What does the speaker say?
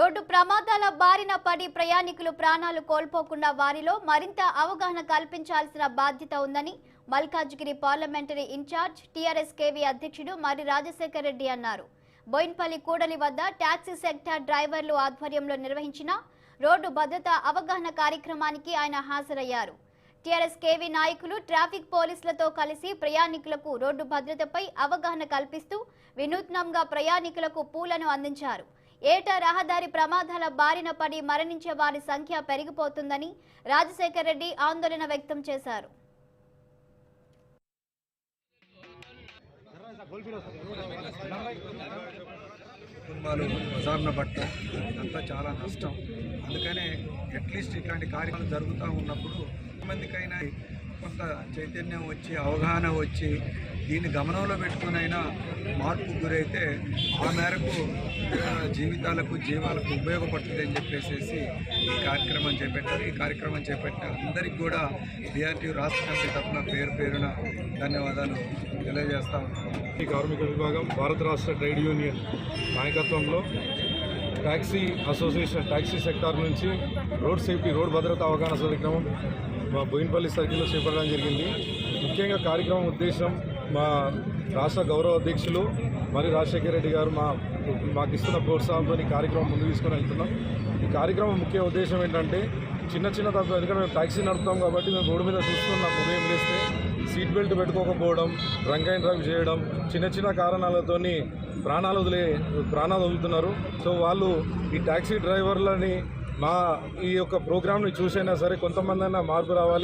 Road ప్రమాదాల బారిన పడి ప్రయాణికులు ప్రాణాలు కోల్పోకుండా వారిలో మరింత అవగాహన కల్పించాల్సిన బాధ్యత ఉందని Malkajgiri parliamentary in-charge TRS KV అధ్యక్షుడు మరి రాజశేఖర్ రెడ్డి అన్నారు. బోయిన్పల్లి కూడలి వద్ద ట్యాక్సీ సెక్టర్ డ్రైవర్లు ఆధ్వర్యంలో నిర్వహించిన రోడ్డు భద్రత అవగాహన కార్యక్రమానికి ఆయన హాజరయ్యారు. టీఆర్ఎస్ కేవీ నాయకులు ట్రాఫిక్ పోలీసులతో కలిసి ప్రయాణికులకు రోడ్డు భద్రతపై అవగాహన కల్పిస్తూ వినూత్నంగా ప్రయాణికులకు పూలను అందించారు. ఏటా రహదారి ప్రమాదాల బారిన పడి మరణించే వారి సంఖ్య పెరిగిపోతుందని రాజశేఖర్ రెడ్డి ఆందోళన వ్యక్తం చేశారు. కుటుంబాలు బజార్న పట్ట ఇదంతా చాలా నష్టం. అందుకనే అట్లీస్ట్ ఇట్లాంటి కార్యక్రమాలు జరుగుతూ ఉన్నప్పుడు మందికైనా కొంత చైతన్యం వచ్చి అవగాహన వచ్చి దీన్ని గమనంలో పెట్టుకునైనా మార్పు గురైతే ఆ మేరకు జీవితాలకు జీవాలకు ఉపయోగపడుతుంది అని చెప్పేసి ఈ కార్యక్రమం చేపట్టారు. ఈ కార్యక్రమం చేపట్టిన అందరికి కూడా డిఆర్టీ రాష్ట్ర కమిటీ తరఫున పేరు పేరున ధన్యవాదాలు తెలియజేస్తా ఈ కార్మిక విభాగం భారత రాష్ట్ర ట్రేడ్ యూనియన్ నాయకత్వంలో ట్యాక్సీ అసోసియేషన్ ట్యాక్సీ సెక్టార్ నుంచి రోడ్ సేఫ్టీ రోడ్ భద్రత అవగాహన కార్యక్రమం మా బోయినపల్లి సర్కిల్లో చేపట్టడం జరిగింది. ముఖ్యంగా కార్యక్రమం ఉద్దేశం మా రాష్ట్ర గౌరవ అధ్యక్షులు మరి రాజశేఖర రెడ్డి గారు మా మాకు ఇస్తున్న ప్రోత్సాహంతో ఈ కార్యక్రమం ముందు తీసుకొని వెళ్తున్నాం. ఈ కార్యక్రమం ముఖ్య ఉద్దేశం ఏంటంటే చిన్న చిన్న తప్పు ఎందుకంటే మేము ట్యాక్సీ నడుపుతాం కాబట్టి మేము రోడ్డు మీద చూస్తున్నాం ఉదయం లేస్తే సీట్ బెల్ట్ పెట్టుకోకపోవడం డ్రంక్ అండ్ డ్రైవ్ చేయడం చిన్న చిన్న కారణాలతోని ప్రాణాలు వదిలే ప్రాణాలు వదులుతున్నారు. సో వాళ్ళు ఈ ట్యాక్సీ డ్రైవర్లని మా ఈ యొక్క ప్రోగ్రామ్ని చూసైనా సరే కొంతమంది అయినా మార్పు రావాలి.